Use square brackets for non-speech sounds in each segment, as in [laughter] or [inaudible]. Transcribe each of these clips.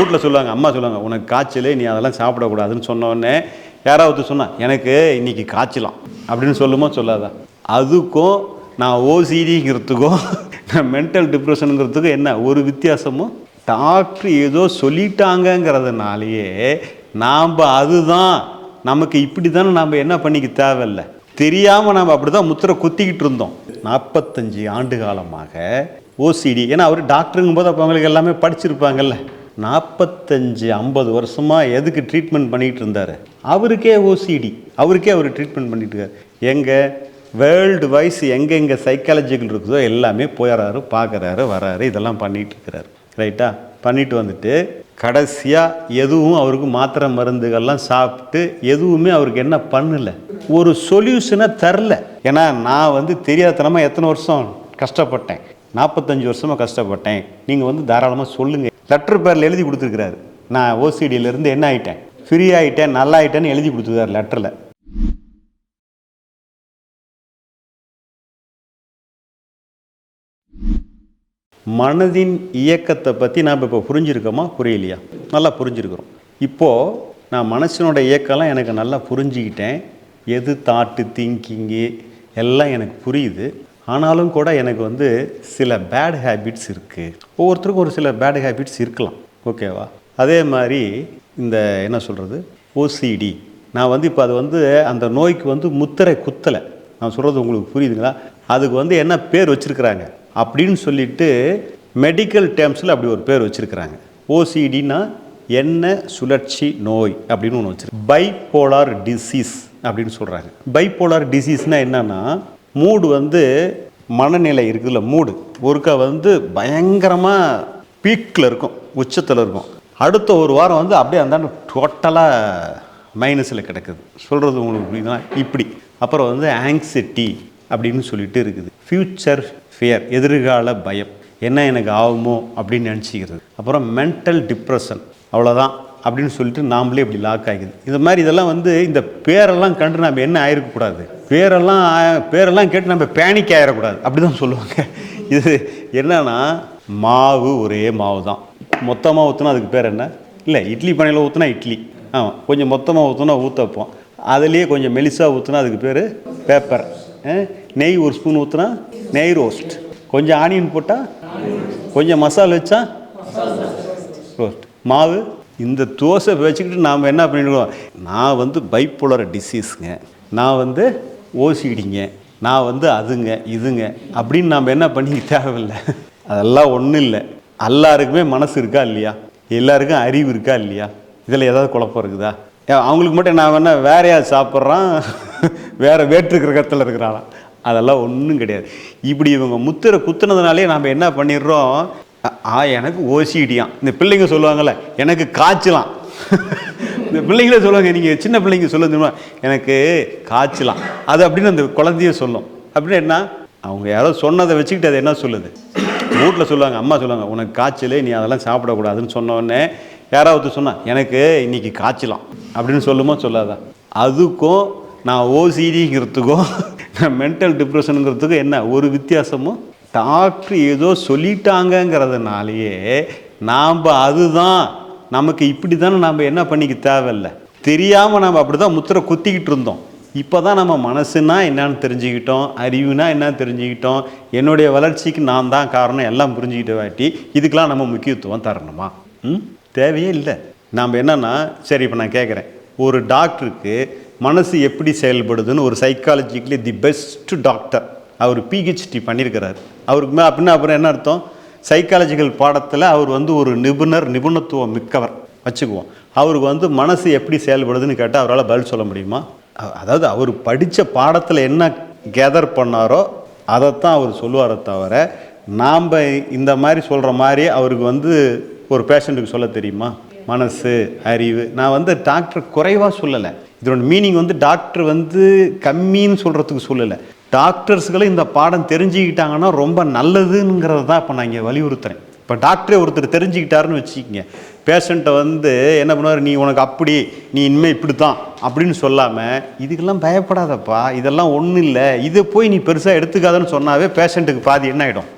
வீட்டில் சொல்லுவாங்க அம்மா சொல்லுவாங்க உனக்கு காய்ச்சல் நீ அதெல்லாம் சாப்பிடக்கூடாதுன்னு சொன்னோடனே யாராவது சொன்னால் எனக்கு இன்றைக்கி காய்ச்சலாம் அப்படின்னு சொல்லுமோ சொல்லாதா? அதுக்கும் நான் ஓசிடிங்கிறதுக்கும் நான் மென்டல் டிப்ரெஷனுங்கிறதுக்கும் என்ன ஒரு வித்தியாசமும்? டாக்டர் ஏதோ சொல்லிட்டாங்கங்கிறதுனாலேயே நாம் அதுதான் நமக்கு இப்படி தானே நாம் என்ன பண்ணிக்க தேவையில்ல. தெரியாமல் நாம் அப்படி தான் முத்திரை குத்திக்கிட்டு இருந்தோம். நாற்பத்தஞ்சு ஆண்டு காலமாக ஓசிடி ஏன்னா அவர் டாக்டருங்கும் போது அப்போ அவங்களுக்கு எல்லாமே படிச்சிருப்பாங்கல்ல. நாற்பத்தஞ்சு ஐம்பது வருஷமாக எதுக்கு ட்ரீட்மெண்ட் பண்ணிகிட்டு இருந்தார்? அவருக்கே ஓசிடி அவருக்கே அவர் ட்ரீட்மெண்ட் பண்ணிட்டு இருக்காரு. எங்கே வேர்ல்டு வைஸ் எங்கெங்கே சைக்காலஜிக்கல் இருக்குதோ எல்லாமே போயிடறாரு பார்க்குறாரு வராரு இதெல்லாம் பண்ணிகிட்டு இருக்கிறாரு. ரைட்டா பண்ணிட்டு வந்துட்டு கடைசியாக எதுவும் அவருக்கு மாத்திரை மருந்துகள்லாம் சாப்பிட்டு எதுவுமே அவருக்கு என்ன பண்ணலை. ஒரு சொல்யூஷனை தரல. ஏன்னா நான் வந்து தெரியாதனமாக எத்தனை வருஷம் கஷ்டப்பட்டேன். நாற்பத்தஞ்சு வருஷமாக கஷ்டப்பட்டேன். நீங்கள் வந்து தாராளமாக சொல்லுங்கள் லெட்டர் பேரில் எழுதி கொடுத்துருக்குறாரு. நான் ஓசிடியிலேருந்து என்ன ஆயிட்டேன்? ஃப்ரீ ஆகிட்டேன் நல்லா ஆயிட்டேன்னு எழுதி கொடுத்துருக்காரு லெட்டரில். மனதின் இயக்கத்தை பற்றி நாம் இப்போ புரிஞ்சிருக்கோமா? புரியலையா? நல்லா புரிஞ்சுருக்கிறோம். இப்போது நான் மனசனோட இயக்கம்லாம் எனக்கு நல்லா புரிஞ்சுக்கிட்டேன். எது தாட்டு திங்கிங்கு எல்லாம் எனக்கு புரியுது. ஆனாலும் கூட எனக்கு வந்து சில பேட் ஹேபிட்ஸ் இருக்குது ஒவ்வொருத்தருக்கும் ஒரு சில பேட் ஹேபிட்ஸ் இருக்கலாம். ஓகேவா அதே மாதிரி இந்த என்ன சொல்கிறது ஓசிடி நான் வந்து இப்போ அது வந்து அந்த நோய்க்கு வந்து முத்திரை குத்தலை. நான் சொல்கிறது உங்களுக்கு புரியுதுங்களா? அதுக்கு வந்து என்ன பேர் வச்சுருக்கிறாங்க? அப்படின்னு சொல்லிட்டு மெடிக்கல் டேர்ம்ஸில் அப்படி ஒரு பேர் வச்சுருக்கிறாங்க. ஓசிடினா என்ன சுழற்சி நோய் அப்படின்னு ஒன்று வச்சுருக்கு. பைப்போலார் டிசீஸ் அப்படின்னு சொல்கிறாங்க பைப்போலார் டிசீஸ்னால் என்னென்னா மூடு வந்து மனநிலை இருக்குதுல்ல மூடு. ஒருக்கா வந்து பயங்கரமாக பீக்கில் இருக்கும் உச்சத்தில் இருக்கும். அடுத்த ஒரு வாரம் வந்து அப்படியே அந்த டோட்டலாக மைனஸில் கிடக்குது. சொல்கிறது உங்களுக்கு புரியுதுனா இப்படி. அப்புறம் வந்து ஆங்ஸைட்டி அப்படின்னு சொல்லிட்டு இருக்குது. ஃப்யூச்சர் ஃபியர் எதிர்கால பயம். என்ன எனக்கு ஆகுமோ அப்படின்னு நினச்சிக்கிறது. அப்புறம் மென்டல் டிப்ரெஷன் அவ்வளோதான் அப்படின்னு சொல்லிட்டு நாமளே இப்படி லாக் ஆகிக்குது. இந்த மாதிரி இதெல்லாம் வந்து இந்த பேரெல்லாம் கண்டு நம்ம என்ன ஆயிருக்கக்கூடாது? பேரெல்லாம் பேரெல்லாம் கேட்டு நம்ம பேனிக் ஆயிடக்கூடாது அப்படி தான் சொல்லுவாங்க. [laughs] இது என்னன்னா மாவு ஒரே மாவு தான் மொத்தமாக ஊற்றினா அதுக்கு பேர் என்ன? இல்லை இட்லி பானையில் ஊற்றினா இட்லி. ஆமாம் கொஞ்சம் மொத்தமாக ஊற்றினா ஊற்ற வைப்போம். அதுலேயே கொஞ்சம் மெலிசாக ஊற்றினா அதுக்கு பேர் பேப்பர் நெய் ஒரு ஸ்பூன் ஊற்றினா நெய் ரோஸ்ட் கொஞ்சம் ஆனியன் போட்டால் கொஞ்சம் மசாலா வச்சா ரோஸ்ட் மாவு இந்த தோசை வச்சுக்கிட்டு நாம் என்ன பண்ணிடுவோம் நான் வந்து பைப்போலர் டிசீஸுங்க நான் வந்து ஓசிடிங்க நான் வந்து அதுங்க இதுங்க அப்படின்னு நாம் என்ன பண்ணிக்க தேவையில்லை. அதெல்லாம் ஒன்றும் இல்லை. எல்லாருக்குமே மனசு இருக்கா இல்லையா? எல்லாருக்கும் அறிவு இருக்கா இல்லையா? இதில் ஏதாவது குழப்பம் இருக்குதா? ஏன் அவங்களுக்கு மட்டும் நான் வேணா வேறையா சாப்பிட்றான்? வேற வேற்று கிரகத்தில் இருக்கிறானா? அதெல்லாம் ஒன்றும் கிடையாது. இப்படி இவங்க முத்திரை குத்துனதுனாலே நாம் என்ன பண்ணிடுறோம்? ஆ, எனக்கு ஓசிடியான் இந்த பிள்ளைங்க சொல்லுவாங்கள்ல எனக்கு காய்ச்சலாம். இந்த பிள்ளைங்களே சொல்லுவாங்க நீங்கள் சின்ன பிள்ளைங்க சொல்லுங்க எனக்கு காய்ச்சலாம். அது அப்படின்னு அந்த குழந்தைய சொல்லும். அப்படின்னு என்ன? அவங்க யாரோ சொன்னதை வச்சுக்கிட்டு அது என்ன சொல்லுது? வீட்டில் சொல்லுவாங்க அம்மா சொல்லுவாங்க உனக்கு காய்ச்சல் நீ அதெல்லாம் சாப்பிடக்கூடாதுன்னு சொன்னோடனே யாராவது சொன்னால் எனக்கு இன்னைக்கு காய்ச்சலாம். அப்படின்னு சொல்லுமோ சொல்லாதா? அதுக்கும் நான் ஓசிடிங்கிறதுக்கும் நான் மென்டல் டிப்ரெஷனுங்கிறதுக்கும் என்ன ஒரு வித்தியாசமும் டாக்டர் ஏதோ சொல்லிட்டாங்கங்கிறதுனாலேயே நாம் அதுதான் நமக்கு இப்படி தானே நாம் என்ன பண்ணிக்க தேவையில்ல. தெரியாமல் நம்ம அப்படி தான் முத்திரை குத்திக்கிட்டு இருந்தோம். இப்போ தான் நம்ம மனசுனா என்னன்னு தெரிஞ்சுக்கிட்டோம் அறிவுனா என்னன்னு தெரிஞ்சுக்கிட்டோம். என்னுடைய வளர்ச்சிக்கு நான் தான் காரணம் எல்லாம் புரிஞ்சுக்கிட்ட வாட்டி இதுக்கெலாம் நம்ம முக்கியத்துவம் தரணுமா? ம்? தேவையே இல்லை. நாம் என்னன்னா சரி இப்போ நான் கேட்குறேன் ஒரு டாக்டருக்கு மனசு எப்படி செயல்படுதுன்னு ஒரு சைக்காலஜிக்கலி தி பெஸ்ட் டாக்டர் அவர் பிஹெச்டி பண்ணியிருக்கிறார் அவருக்கு மே அப்படின்னா அப்புறம் என்ன அர்த்தம்? சைக்காலஜிக்கல் பாடத்தில் அவர் வந்து ஒரு நிபுணர் நிபுணத்துவம் மிக்கவர் வச்சுக்குவோம். அவருக்கு வந்து மனசு எப்படி செயல்படுதுன்னு கேட்டால் அவரால் பதில் சொல்ல முடியுமா? அதாவது அவர் படித்த பாடத்தில் என்ன கேதர் பண்ணாரோ அதைத்தான் அவர் சொல்லுவாரே தவிர நாம் இந்த மாதிரி சொல்கிற மாதிரி அவருக்கு வந்து ஒரு பேஷண்ட்டுக்கு சொல்ல தெரியுமா? மனசு அறிவு. நான் வந்து டாக்டர் குறைவாக சொல்லலை. இதோட மீனிங் வந்து டாக்டர் வந்து கம்மின்னு சொல்கிறதுக்கு சொல்லலை. டாக்டர்ஸ்களும் இந்த பாடம் தெரிஞ்சுக்கிட்டாங்கன்னா ரொம்ப நல்லதுங்கிறத தான் இப்போ நான் இங்கே வலியுறுத்துறேன். இப்போ டாக்டரே ஒருத்தர் தெரிஞ்சுக்கிட்டாருன்னு வச்சுக்கோங்க. பேஷண்ட்டை வந்து என்ன பண்ணுவார்? நீ உனக்கு அப்படி நீ இனிமேல் இப்படி தான் அப்படின்னு சொல்லாமல் இதுக்கெல்லாம் பயப்படாதப்பா இதெல்லாம் ஒன்றும் இல்லை. இதை போய் நீ பெருசாக எடுத்துக்காதன்னு சொன்னாவே பேஷண்ட்டுக்கு பாதி என்ன ஆகிடும்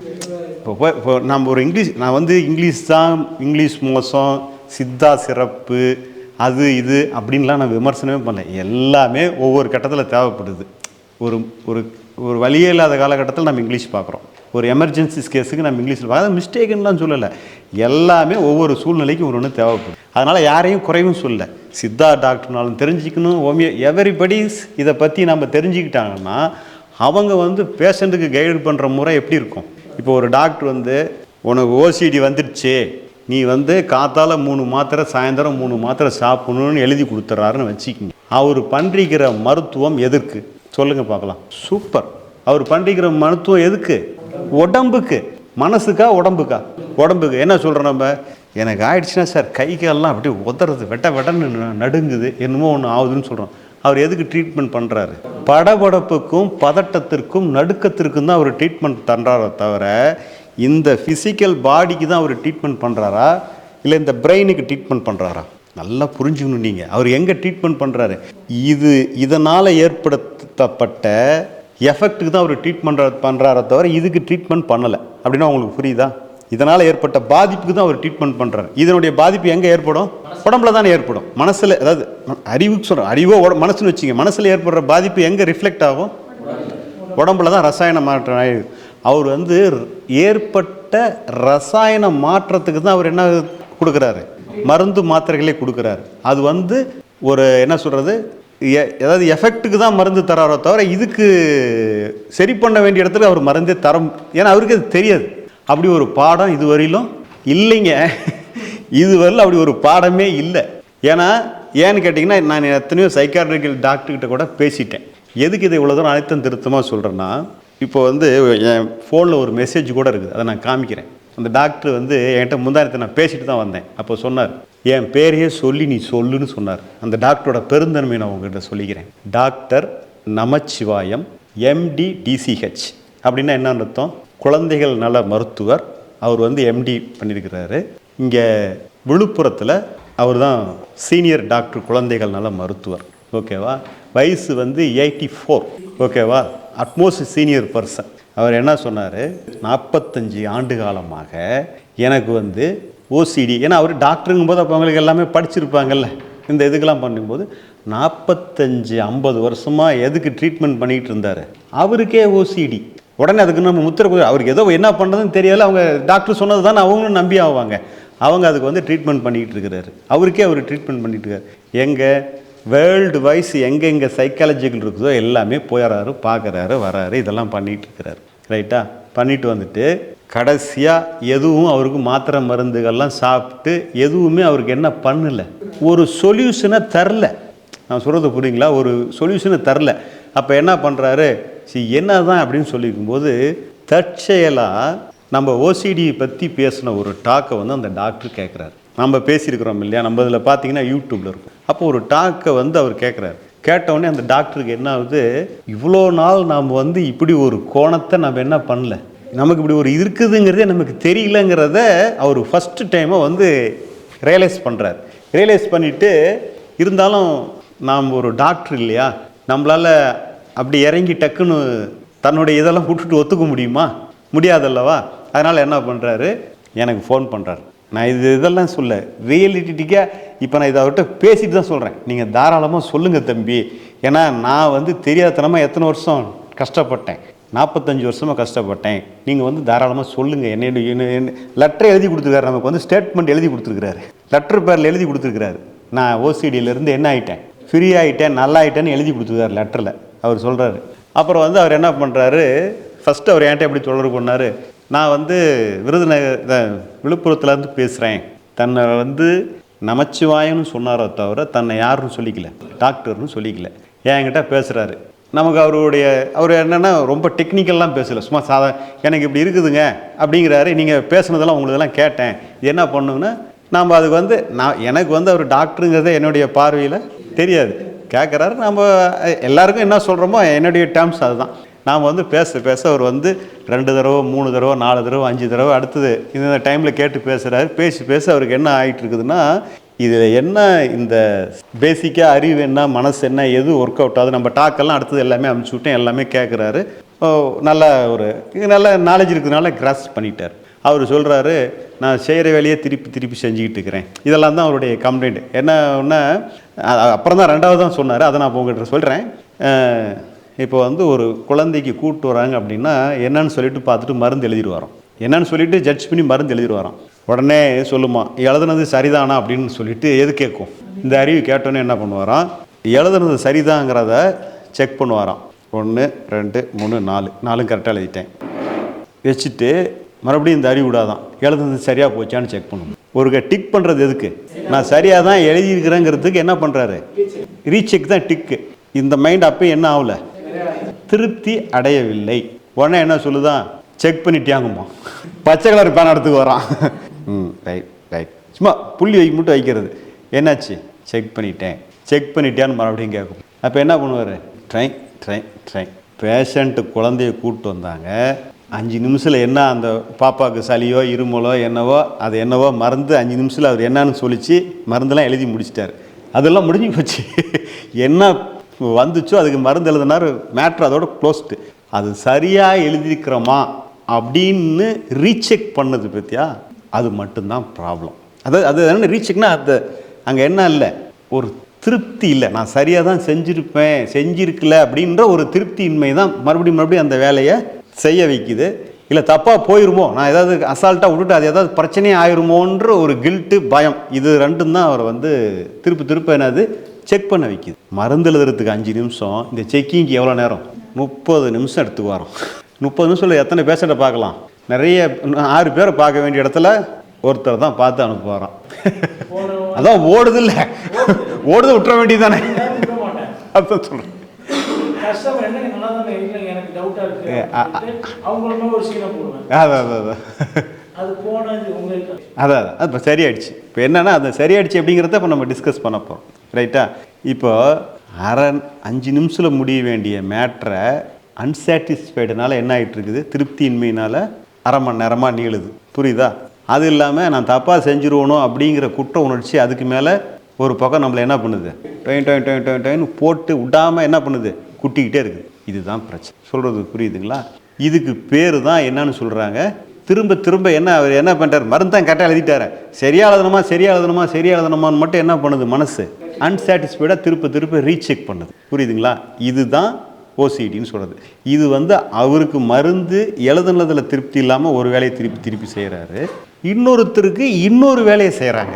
இப்போ போய் இப்போ நம்ம ஒரு இங்கிலீஷ் நான் வந்து இங்கிலீஷ் தான் இங்கிலீஷ் மோசம் சித்தா சிறப்பு அது இது அப்படின்லாம் நான் விமர்சனமே பண்ணல. எல்லாமே ஒவ்வொரு கட்டத்தில் தேவைப்படுது. ஒரு ஒரு ஒரு வழியே இல்லாத காலகட்டத்தில் நம்ம இங்கிலீஷ் பார்க்குறோம். ஒரு எமர்ஜென்சிஸ் கேஸுக்கு நம்ம இங்கிலீஷில் பார்க்க மிஸ்டேக்குன்னுலாம் சொல்லலை. எல்லாமே ஒவ்வொரு சூழ்நிலைக்கும் ஒரு ஒன்று தேவைப்படும் அதனால் யாரையும் குறைவும் சொல்லலை. சித்தா டாக்டர்னாலும் தெரிஞ்சுக்கணும். ஹோமியோ எவரிபடிஸ் இதை பற்றி நம்ம தெரிஞ்சுக்கிட்டாங்கன்னா அவங்க வந்து பேஷண்ட்டுக்கு கைடு பண்ணுற முறை எப்படி இருக்கும்? இப்போ ஒரு டாக்டர் வந்து உனக்கு ஓசிடி வந்துடுச்சு. நீ வந்து காத்தால் மூணு மாத்திரை சாயந்தரம் மூணு மாத்திரை சாப்பிடணும்னு எழுதி கொடுத்துட்றாருன்னு வச்சுக்கிங்க. அவர் பண்றிக்கிற மருத்துவம் எதற்கு? சொல்லுங்கள் பார்க்கலாம். சூப்பர். அவர் பண்றிக்கிற மருத்துவம் எதுக்கு? உடம்புக்கு. மனசுக்கா உடம்புக்கா? உடம்புக்கு. என்ன சொல்கிறோம் நம்ம? எனக்கு ஆயிடுச்சுன்னா சார் கை கால்லாம் அப்படியே உதறது வெட்ட வெட்டன்னு நடுங்குது. என்னமோ ஒன்று ஆகுதுன்னு சொல்கிறோம் அவர் எதுக்கு ட்ரீட்மெண்ட் பண்ணுறாரு படபடப்புக்கும் பதட்டத்திற்கும் நடுக்கத்திற்கும் தான் அவர் ட்ரீட்மெண்ட் பண்ணுறாரோ தவிர இந்த ஃபிசிக்கல் பாடிக்கு தான் அவர் ட்ரீட்மெண்ட் பண்ணுறாரா இல்லை இந்த பிரெயினுக்கு ட்ரீட்மெண்ட் பண்ணுறாரா நல்லா புரிஞ்சுக்கணும் நீங்கள் அவர் எங்கே ட்ரீட்மெண்ட் பண்ணுறாரு இது இதனால் ஏற்படுத்தப்பட்ட எஃபெக்ட்டுக்கு தான் அவர் ட்ரீட்மெண்ட் பண்ணுறாரே தவிர இதுக்கு ட்ரீட்மெண்ட் பண்ணலை. அப்படின்னா உங்களுக்கு புரியுதா? இதனால் ஏற்பட்ட பாதிப்புக்கு தான் அவர் ட்ரீட்மெண்ட் பண்ணுறாரு இதனுடைய பாதிப்பு எங்கே ஏற்படும்? உடம்புல தானே ஏற்படும். மனசில் அதாவது அறிவுக்கு சொல்கிறோம் அறிவோ உட மனசுன்னு வச்சுங்க மனசில் ஏற்படுற பாதிப்பு எங்கே ரிஃப்ளெக்ட் ஆகும்? உடம்புல தான் ரசாயன மாற்றம் ஆயிடுது. அவர் வந்து ஏற்பட்ட ரசாயன மாற்றத்துக்கு தான் அவர் என்ன கொடுக்குறாரு? மருந்து மாத்திரைகளே கொடுக்குறாரு. அது வந்து ஒரு என்ன சொல்கிறது ஏதாவது எஃபெக்ட்டுக்கு தான் மருந்து தராரோ தவிர இதுக்கு சரி பண்ண வேண்டிய இடத்துல அவர் மருந்தே தர ஏன்னா அவருக்கு அது தெரியாது. அப்படி ஒரு பாடம் இதுவரையிலும் இல்லைங்க. இதுவரையிலும் அப்படி ஒரு பாடமே இல்லை. ஏன்னா ஏன்னு கேட்டிங்கன்னா நான் எத்தனையோ சைக்காட்ரிக்கல் டாக்டர்கிட்ட கூட பேசிட்டேன். எதுக்கு இதை இவ்வளோ தூரம் அழுத்தம் திருத்தமாக சொல்கிறேன்னா இப்போ வந்து என் ஃபோனில் ஒரு மெசேஜ் கூட இருக்குது. அதை நான் காமிக்கிறேன். அந்த டாக்டர் வந்து என்கிட்ட முந்தானத்தை நான் பேசிட்டு தான் வந்தேன். அப்போ சொன்னார் என் பேரையே சொல்லி நீ சொல்லுன்னு சொன்னார். அந்த டாக்டரோட பெருந்தன்மை நான் உங்ககிட்ட சொல்லிக்கிறேன். டாக்டர் நமச்சிவாயம் எம்டி டிசிஹெச் அப்படின்னா என்ன அர்த்தம்? குழந்தைகள் நல மருத்துவர். அவர் வந்து எம்டி பண்ணியிருக்கிறாரு. இங்கே விழுப்புரத்தில் அவர் தான் சீனியர் டாக்டர் குழந்தைகள் நல மருத்துவர். ஓகேவா? வயசு வந்து எயிட்டி ஃபோர். ஓகேவா? Utmost senior person. அவர் என்ன சொன்னார்? நாற்பத்தஞ்சு ஆண்டு காலமாக எனக்கு வந்து ஓசிடி ஏன்னா அவர் டாக்டருங்கும் போது அப்போ அவங்களுக்கு எல்லாமே படிச்சிருப்பாங்கல்ல. இந்த இதுக்கெல்லாம் பண்ணும்போது நாற்பத்தஞ்சு ஐம்பது வருஷமாக எதுக்கு ட்ரீட்மெண்ட் பண்ணிகிட்டு இருந்தார்? அவருக்கே ஓசிடி உடனே அதுக்கு நம்ம முத்திர அவருக்கு ஏதோ என்ன பண்ணுறதுன்னு தெரியல. அவங்க டாக்டர் சொன்னது தானே அவங்களும் நம்பி ஆவாங்க. அவங்க அதுக்கு வந்து ட்ரீட்மெண்ட் பண்ணிக்கிட்டு இருக்கிறாரு. அவருக்கே அவர் ட்ரீட்மெண்ட் பண்ணிட்டு இருக்காரு. எங்கே? வேர்ல்டு வைஸ் எங்கெங்கே சைக்காலஜிக்கல் இருக்குதோ எல்லாமே போயிடறாரு பார்க்குறாரு வராரு இதெல்லாம் பண்ணிகிட்டு இருக்கிறாரு. ரைட்டா பண்ணிட்டு வந்துட்டு கடைசியாக எதுவும் அவருக்கு மாத்திரை மருந்துகள்லாம் சாப்பிட்டு எதுவுமே அவருக்கு என்ன பண்ணலை. ஒரு சொல்யூஷனை தரல. நான் சொல்கிறது புரியுங்களா? ஒரு சொல்யூஷனை தரல. அப்போ என்ன பண்ணுறாரு சரி என்ன தான் அப்படின்னு சொல்லிக்கும்போது தற்செயலாக நம்ம ஓசிடி பற்றி பேசின ஒரு டாக்கை வந்து அந்த டாக்டர் கேட்குறாரு நம்ம பேசியிருக்கிறோம் இல்லையா? நம்ம இதில் பார்த்தீங்கன்னா யூடியூப்பில் இருக்கும். அப்போ ஒரு டாக்கை வந்து அவர் கேட்குறாரு கேட்டவுடனே அந்த டாக்டருக்கு என்ன ஆகுது? இவ்வளோ நாள் நாம் வந்து இப்படி ஒரு கோணத்தை நம்ம என்ன பண்ணல? நமக்கு இப்படி ஒரு இருக்குதுங்கிறதே நமக்கு தெரியலங்கிறத அவர் ஃபஸ்ட்டு டைமை வந்து ரியலைஸ் பண்ணுறார் ரியலைஸ் பண்ணிவிட்டு இருந்தாலும் நாம் ஒரு டாக்டர் இல்லையா? நம்மளால் அப்படி இறங்கி டக்குன்னு தன்னுடைய இதெல்லாம் விட்டுட்டு ஒத்துக்க முடியுமா? முடியாதல்லவா? அதனால் என்ன பண்ணுறாரு எனக்கு ஃபோன் பண்ணுறாரு நான் இது இதெல்லாம் சொல்ல. ரியலிட்டிக்காக இப்போ நான் இதை அவர்கிட்ட பேசிட்டு தான் சொல்கிறேன் நீங்கள் தாராளமாக சொல்லுங்கள் தம்பி. ஏன்னா நான் வந்து தெரியாதனமாக எத்தனை வருஷம் கஷ்டப்பட்டேன். நாற்பத்தஞ்சு வருஷமாக கஷ்டப்பட்டேன். நீங்கள் வந்து தாராளமாக சொல்லுங்கள் என்ன லெட்டரை எழுதி கொடுத்துருக்காரு. நமக்கு வந்து ஸ்டேட்மெண்ட் எழுதி கொடுத்துருக்காரு லெட்டர் பேரில் எழுதி கொடுத்துருக்காரு நான் ஓசிடியிலேருந்து என்ன ஆகிட்டேன் ஃப்ரீ ஆகிட்டேன் நல்லா ஆகிட்டேன்னு எழுதி கொடுத்துருக்காரு லெட்டரில் அவர் சொல்கிறாரு அப்புறம் வந்து அவர் என்ன பண்ணுறாரு ஃபஸ்ட்டு அவர் என்கிட்ட எப்படி தொடர்பு பண்ணார்? நான் வந்து விருதுநகர் விழுப்புரத்துலேருந்து பேசுகிறேன். தன்னை வந்து நமச்சிவாயன்னு சொன்னாரோ தவிர தன்னை யாருன்னு சொல்லிக்கல. டாக்டர்னு சொல்லிக்கல. என்கிட்ட பேசுகிறாரு. நமக்கு அவருடைய அவர் என்னென்னா ரொம்ப டெக்னிக்கல்லாம் பேசலை. சும்மா சாதா எனக்கு இப்படி இருக்குதுங்க அப்படிங்கிறாரு. நீங்கள் பேசுனதெல்லாம் உங்களுக்கெல்லாம் கேட்டேன். என்ன பண்ணுங்கன்னா நாம் அதுக்கு வந்து நான் எனக்கு வந்து அவர் டாக்டருங்கிறதே என்னுடைய பார்வையில் தெரியாது. கேட்குறாரு. நம்ம எல்லாருக்கும் என்ன சொல்கிறோமோ என்னுடைய டேர்ம்ஸ் அதுதான். நாம் வந்து பேச பேச அவர் வந்து ரெண்டு தடவை மூணு தடவை நாலு தடவை அஞ்சு தடவை அடுத்தது இந்த டைமில் கேட்டு பேசுகிறாரு பேசி பேச அவருக்கு என்ன ஆகிட்டு இருக்குதுன்னா இதில் என்ன இந்த பேசிக்காக அறிவு என்ன மனசு என்ன எது ஒர்க் அவுட் ஆகுது நம்ம டாக்கெல்லாம் அடுத்தது எல்லாமே அமுச்சு விட்டேன் எல்லாமே கேட்குறாரு ஓ, நல்ல ஒரு இது நல்ல நாலேஜ் இருக்கிறதுனால கிராஸ் பண்ணிட்டார். அவர் சொல்கிறாரு நான் செய்கிற வேலையை திருப்பி திருப்பி செஞ்சுக்கிட்டு இருக்கிறேன். இதெல்லாம் தான் அவருடைய கம்ப்ளைண்ட் என்ன ஒன்று அப்புறம் தான் ரெண்டாவது தான் சொன்னார் அதை நான் உங்கள்கிட்ட சொல்கிறேன் இப்போ வந்து ஒரு குழந்தைக்கு கூப்பிட்டு வராங்க அப்படின்னா என்னன்னு சொல்லிட்டு பார்த்துட்டு மருந்து எழுதிட்டு வரோம் என்னன்னு சொல்லிட்டு ஜட்ஜ் பண்ணி மருந்து எழுதிட்டு வரோம் உடனே சொல்லுமா எழுதுனது சரிதானா? அப்படின்னு சொல்லிட்டு எது கேட்கும். இந்த அறிவு கேட்டோன்னே என்ன பண்ணுவாராம்? எழுதுனது சரிதாங்கிறத செக் பண்ணுவாராம். ஒன்று ரெண்டு மூணு நாலு. நாலும் கரெக்டாக எழுதிட்டேன். வச்சுட்டு மறுபடியும் இந்த அறிவு விடாதான். எழுதுனது சரியாக போச்சான்னு செக் பண்ணும். ஒரு டிக் பண்ணுறது எதுக்கு? நான் சரியாக தான் எழுதியிருக்கிறேங்கிறதுக்கு என்ன பண்ணுறாரு ரீசெக் தான் டிக்கு இந்த மைண்ட் அப்போ என்ன ஆகல? திருப்தி அடையவில்லை. உடனே என்ன சொல்லுதான் செக் பண்ணிட்டியாங்கம்மா பச்சை கலர் பேன் எடுத்துக்கு வரான் ம் ரைட் ரைட் சும்மா புள்ளி வை மட்டும் வைக்கிறது. என்னாச்சு? செக் பண்ணிட்டேன். செக் பண்ணிட்டியான்னு மறுபடியும் கேட்கும் அப்போ என்ன பண்ணுவார்? ட்ரெயின் ட்ரெயின் ட்ரெயின் பேஷண்ட்டு குழந்தைய கூப்பிட்டு வந்தாங்க. அஞ்சு நிமிஷத்தில் என்ன அந்த பாப்பாவுக்கு சளியோ இருமலோ என்னவோ அது என்னவோ மருந்து அஞ்சு நிமிஷத்தில் அவர் என்னன்னு சொல்லிச்சு மருந்தெல்லாம் எழுதி முடிச்சிட்டார். அதெல்லாம் முடிஞ்சு போச்சு. [laughs] என்ன வந்துச்சோ அதுக்கு மருந்து எழுதினார் மேட்ரு அதோட க்ளோஸ்டு அது சரியாக எழுதியிருக்கிறோமா அப்படின்னு ரீசெக் பண்ணது பற்றியா அது மட்டும்தான் ப்ராப்ளம் அது அது என்ன ரீசெக்னா அது அங்கே என்ன இல்லை ஒரு திருப்தி இல்லை. நான் சரியாக தான் செஞ்சுருப்பேன் செஞ்சிருக்கல அப்படின்ற ஒரு திருப்தியின்மை தான் மறுபடியும் மறுபடியும் அந்த வேலையை செய்ய வைக்குது. இல்லை தப்பாக போயிருமோ? நான் ஏதாவது அசால்ட்டாக விட்டுட்டு அது ஏதாவது பிரச்சனையே ஆயிருமோன்ற ஒரு கில்ட்டு பயம். இது ரெண்டும் தான் அவரை வந்து திருப்பி திருப்ப என்னது செக் பண்ண வைக்குது. மருந்து எழுதுறதுக்கு அஞ்சு நிமிஷம் இந்த செக்கிங்க்கு எவ்வளோ நேரம்? முப்பது நிமிஷம் எடுத்துக்கு வரோம். முப்பது நிமிஷத்தில் எத்தனை பேஷண்ட்டை பார்க்கலாம்? நிறைய ஆறு பேரை பார்க்க வேண்டிய இடத்துல ஒருத்தர் தான் பார்த்து அனுப்புவாராம். அதான் ஓடுது இல்லை. ஓடுது விட்டுற அதான் சொல்கிறேன் நல்லா தானே அதான் அதான் அதான் அது இப்போ சரியாயிடுச்சு. இப்போ என்னன்னா அது சரியாயிடுச்சு அப்படிங்கிறத இப்போ நம்ம டிஸ்கஸ் பண்ண போகிறோம் ரைட்டா இப்போ அரை அஞ்சு நிமிஷத்தில் முடிய வேண்டிய மேட்ரை அன்சாட்டிஸ்ஃபைடுனால என்ன ஆகிட்டு இருக்குது திருப்தியின்மையினால் அரை மணி நேரமாக நீளுது. புரியுதா? அது இல்லாமல் நான் தப்பாக செஞ்சுருவணும் அப்படிங்கிற குற்ற உணர்ச்சி அதுக்கு மேலே ஒரு பக்கம் நம்மளை என்ன பண்ணுது? டொயின் டொயின் டொயின் டொயின் டொயின் போட்டு விடாமல் என்ன பண்ணுது? குட்டிக்கிட்டே இருக்குது. இதுதான் பிரச்சனை. சொல்கிறது புரியுதுங்களா? இதுக்கு பேர் தான் என்னன்னு சொல்கிறாங்க திரும்ப திரும்ப என்ன அவர் என்ன பண்ணுறாரு மருந்து தான் கரெக்டாக எழுதிட்டாரு. சரியா எழுதணுமா சரியா எழுதணுமா சரியா எழுதணுமான்னு மட்டும் என்ன பண்ணுது மனசு? அன்சாட்டிஸ்ஃபைடாக திருப்ப திருப்ப ரீசெக் பண்ணுது. புரியுதுங்களா? இதுதான் ஓசிடின்னு சொல்கிறது இது வந்து அவருக்கு மருந்து எழுதுனதில் திருப்தி இல்லாமல் ஒரு வேலையை திருப்பி திருப்பி செய்கிறாரு இன்னொருத்தருக்கு இன்னொரு வேலையை செய்கிறாங்க